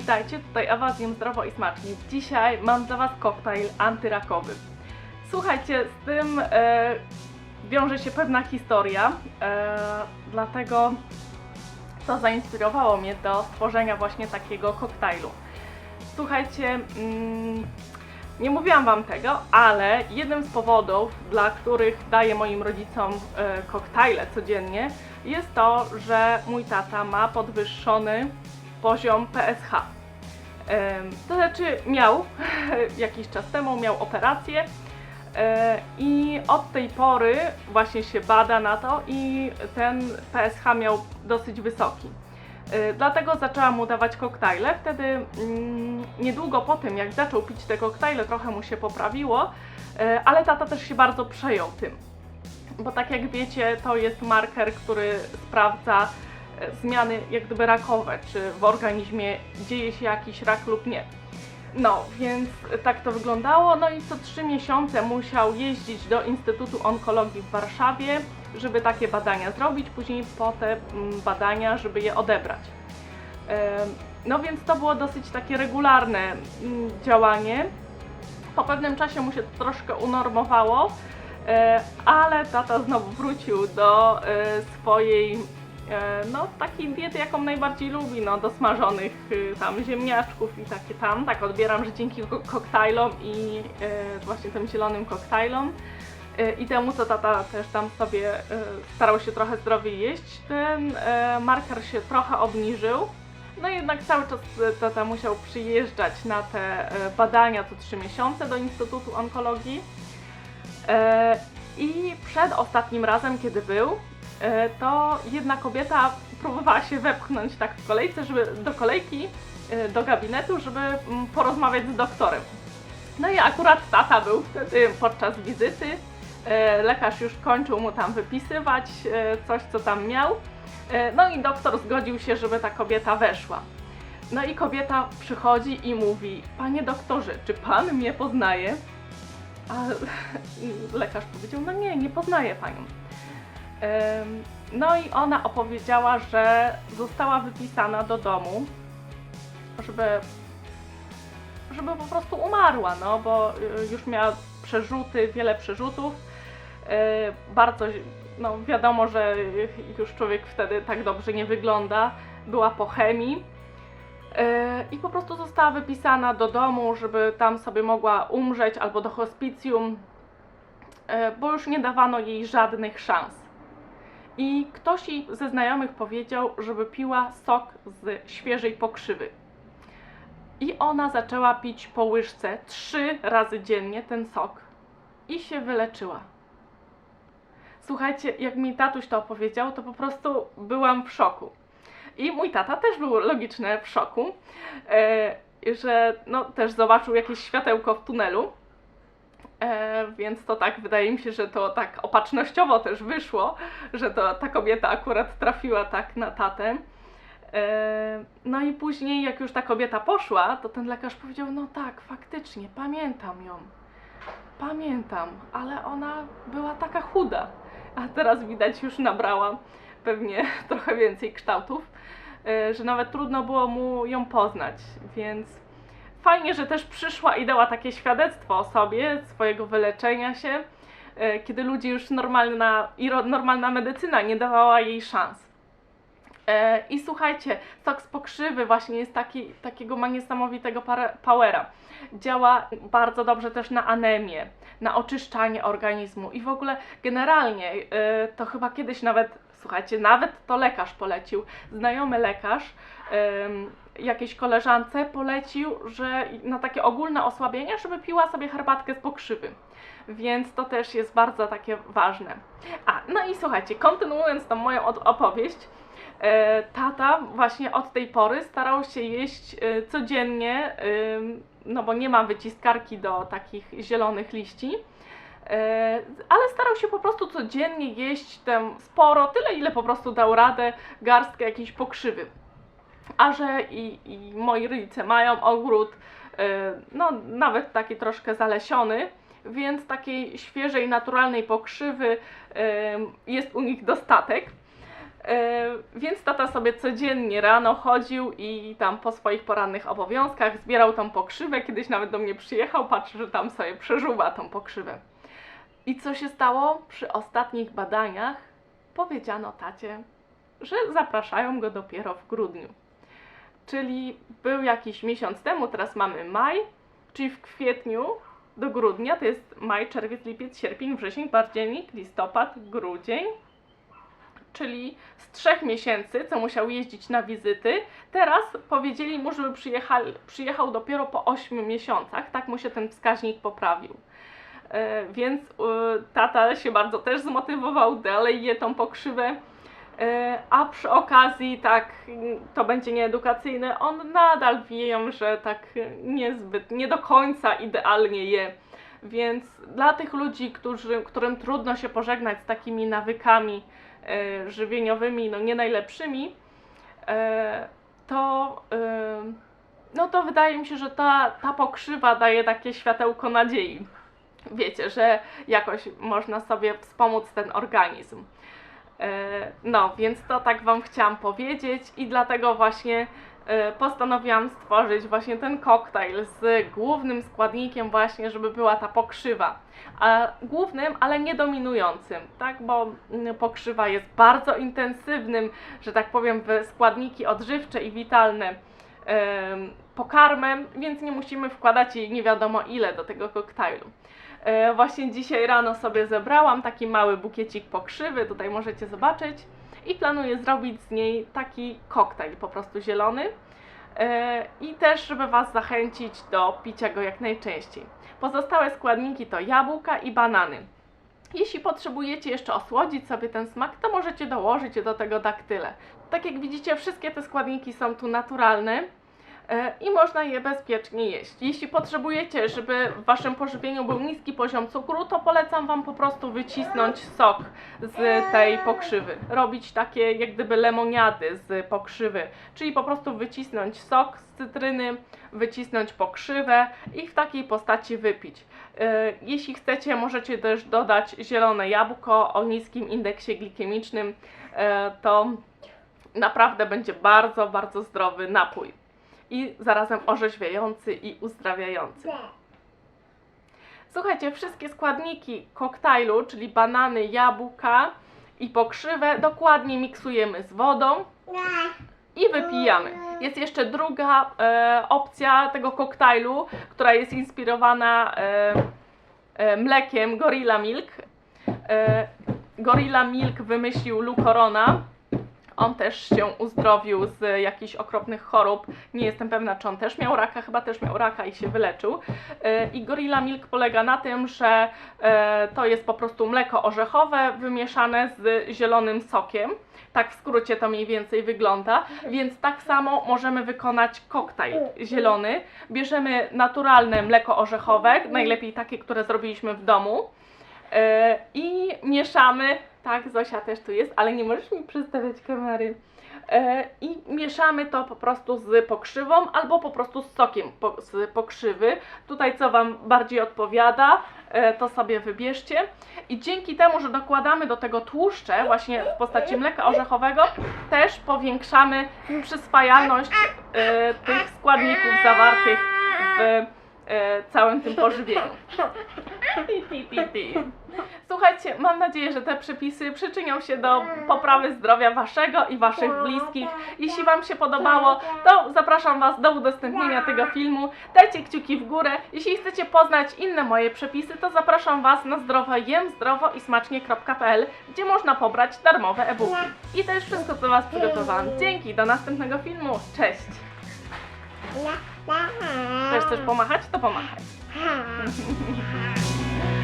Witajcie, tutaj Ewa z Jem Zdrowo i Smacznie. Dzisiaj mam dla Was koktajl antyrakowy. Słuchajcie, z tym e, wiąże się pewna historia, e, dlatego to zainspirowało mnie do stworzenia właśnie takiego koktajlu. Słuchajcie, mm, nie mówiłam Wam tego, ale jednym z powodów, dla których daję moim rodzicom e, koktajle codziennie, jest to, że mój tata ma podwyższony poziom PSH. To znaczy miał jakiś czas temu, miał operację e, i od tej pory właśnie się bada na to i ten PSH miał dosyć wysoki. E, Dlatego zaczęłam mu dawać koktajle. Wtedy mm, niedługo po tym, jak zaczął pić te koktajle, trochę mu się poprawiło, e, ale tata też się bardzo przejął tym. Bo tak jak wiecie, to jest marker, który sprawdza zmiany jak gdyby rakowe, czy w organizmie dzieje się jakiś rak lub nie. No, więc tak to wyglądało. No i co trzy miesiące musiał jeździć do Instytutu Onkologii w Warszawie, żeby takie badania zrobić, później po te mm, badania, żeby je odebrać. No więc to było dosyć takie regularne mm, działanie. Po pewnym czasie mu się to troszkę unormowało, e, ale tata znowu wrócił do e, swojej no takiej diety, jaką najbardziej lubi, no do smażonych y, tam ziemniaczków i takie tam, tak odbieram, że dzięki ko- koktajlom i e, właśnie tym zielonym koktajlom e, i temu, co tata też tam sobie e, starał się trochę zdrowiej jeść, ten e, marker się trochę obniżył. No jednak cały czas e, tata musiał przyjeżdżać na te e, badania co 3 miesiące do Instytutu Onkologii. E, I przed ostatnim razem, kiedy był, e, to jedna kobieta próbowała się wepchnąć tak w kolejce, żeby do kolejki, e, do gabinetu, żeby mm, porozmawiać z doktorem. No i akurat tata był wtedy podczas wizyty. E, Lekarz już kończył mu tam wypisywać e, coś, co tam miał. E, No i doktor zgodził się, żeby ta kobieta weszła. No i kobieta przychodzi i mówi: Panie doktorze, czy pan mnie poznaje? A lekarz powiedział: No nie, nie poznaję panią. No i ona opowiedziała, że została wypisana do domu, żeby, żeby po prostu umarła, no bo y, już miała przerzuty, wiele przerzutów. Y, Bardzo, no wiadomo, że już człowiek wtedy tak dobrze nie wygląda. Była po chemii. E, I po prostu została wypisana do domu, żeby tam sobie mogła umrzeć albo do hospicjum, e, bo już nie dawano jej żadnych szans. I ktoś jej ze znajomych powiedział, żeby piła sok z świeżej pokrzywy. I ona zaczęła pić po łyżce trzy razy dziennie ten sok i się wyleczyła. Słuchajcie, jak mi tatuś to opowiedział, to po prostu byłam w szoku. I mój tata też był logicznie w szoku, e, że no, też zobaczył jakieś światełko w tunelu. E, więc to tak, wydaje mi się, że to tak opatrznościowo też wyszło, że to ta kobieta akurat trafiła tak na tatę. E, no i później, jak już ta kobieta poszła, to ten lekarz powiedział: No tak, faktycznie, pamiętam ją. Pamiętam, ale ona była taka chuda. A teraz widać, już nabrała pewnie trochę więcej kształtów, e, że nawet trudno było mu ją poznać, więc fajnie, że też przyszła i dała takie świadectwo o sobie, swojego wyleczenia się, e, kiedy ludzie już normalna, normalna medycyna nie dawała jej szans. E, I słuchajcie, sok z pokrzywy właśnie jest taki, takiego ma niesamowitego powera. Działa bardzo dobrze też na anemię, na oczyszczanie organizmu i w ogóle generalnie e, to chyba kiedyś nawet, słuchajcie, nawet to lekarz polecił, znajomy lekarz jakiejś koleżance polecił, że na takie ogólne osłabienie, żeby piła sobie herbatkę z pokrzywy. Więc to też jest bardzo takie ważne. A, no i słuchajcie, kontynuując tą moją opowieść, e, tata właśnie od tej pory starał się jeść e, codziennie, no bo nie ma wyciskarki do takich zielonych liści, e, ale starał się po prostu codziennie jeść tam sporo, tyle ile po prostu dał radę, garstkę jakiejś pokrzywy. A że i, i moi rodzice mają ogród, e, no nawet taki troszkę zalesiony, więc takiej świeżej, naturalnej pokrzywy em, jest u nich dostatek. E, Więc tata sobie codziennie rano chodził i tam po swoich porannych obowiązkach zbierał tą pokrzywę. Kiedyś nawet do mnie przyjechał, patrzy, że tam sobie przeżuwa tą pokrzywę. I co się stało? Przy ostatnich badaniach powiedziano tacie, że zapraszają go dopiero w grudniu. Czyli był jakiś miesiąc temu, teraz mamy maj, czyli w kwietniu do grudnia to jest maj, czerwiec, lipiec, sierpień, wrzesień, październik, listopad, grudzień. Czyli z trzech miesięcy, co musiał jeździć na wizyty, teraz powiedzieli mu, żeby przyjechał, przyjechał dopiero po 8 miesiącach. Tak mu się ten wskaźnik poprawił. E, więc e, tata się bardzo też zmotywował, dalej je tą pokrzywę. E, A przy okazji, tak, to będzie nieedukacyjne, on nadal wiem, że tak niezbyt, nie do końca idealnie je. Więc dla tych ludzi, którzy, którym trudno się pożegnać z takimi nawykami e, żywieniowymi, no nie najlepszymi, e, to, e, no to wydaje mi się, że ta, ta pokrzywa daje takie światełko nadziei. Wiecie, że jakoś można sobie wspomóc ten organizm. E, No, więc to tak Wam chciałam powiedzieć i dlatego właśnie e, postanowiłam stworzyć właśnie ten koktajl z głównym składnikiem właśnie, żeby była ta pokrzywa. A głównym, ale nie dominującym, tak? Bo mm, pokrzywa jest bardzo intensywnym, że tak powiem, składniki odżywcze i witalne pokarmem, więc nie musimy wkładać jej nie wiadomo ile do tego koktajlu. E, Właśnie dzisiaj rano sobie zebrałam taki mały bukiecik pokrzywy, tutaj możecie zobaczyć i planuję zrobić z niej taki koktajl po prostu zielony E, i też, żeby Was zachęcić do picia go jak najczęściej. Pozostałe składniki to jabłka i banany. Jeśli potrzebujecie jeszcze osłodzić sobie ten smak, to możecie dołożyć do tego daktyle. Tak jak widzicie, wszystkie te składniki są tu naturalne i można je bezpiecznie jeść. Jeśli potrzebujecie, żeby w Waszym pożywieniu był niski poziom cukru, to polecam Wam po prostu wycisnąć sok z tej pokrzywy. Robić takie jak gdyby lemoniady z pokrzywy, czyli po prostu wycisnąć sok z cytryny, wycisnąć pokrzywę i w takiej postaci wypić. E, Jeśli chcecie, możecie też dodać zielone jabłko o niskim indeksie glikemicznym. E, To naprawdę będzie bardzo, bardzo zdrowy napój i zarazem orzeźwiający i uzdrawiający. Słuchajcie, wszystkie składniki koktajlu, czyli banany, jabłka i pokrzywę, dokładnie miksujemy z wodą i wypijamy. Jest jeszcze druga e, opcja tego koktajlu, która jest inspirowana e, e, mlekiem Gorilla Milk. E, Gorilla Milk wymyślił Lou Corona. On też się uzdrowił z jakichś okropnych chorób. Nie jestem pewna, czy on też miał raka, chyba też miał raka i się wyleczył. E, I Gorilla Milk polega na tym, że e, to jest po prostu mleko orzechowe wymieszane z zielonym sokiem. Tak w skrócie to mniej więcej wygląda. Więc tak samo możemy wykonać koktajl zielony. Bierzemy naturalne mleko orzechowe, najlepiej takie, które zrobiliśmy w domu. E, I mieszamy, tak Zosia też tu jest, ale nie możesz mi przedstawiać kamery. E, I mieszamy to po prostu z pokrzywą albo po prostu z sokiem z pokrzywy. Tutaj co Wam bardziej odpowiada, e, to sobie wybierzcie. I dzięki temu, że dokładamy do tego tłuszcze właśnie w postaci mleka orzechowego, też powiększamy przyswajalność e, tych składników zawartych w całym tym pożywieniu. Słuchajcie, mam nadzieję, że te przepisy przyczynią się do poprawy zdrowia Waszego i Waszych bliskich. Jeśli Wam się podobało, to zapraszam Was do udostępnienia tego filmu. Dajcie kciuki w górę. Jeśli chcecie poznać inne moje przepisy, to zapraszam Was na zdrowojemzdrowo i smacznie.pl, gdzie można pobrać darmowe e-booki. I to już wszystko, co Was przygotowałam. Dzięki, do następnego filmu. Cześć! Chcesz też pomachać? To pomachaj. Tak.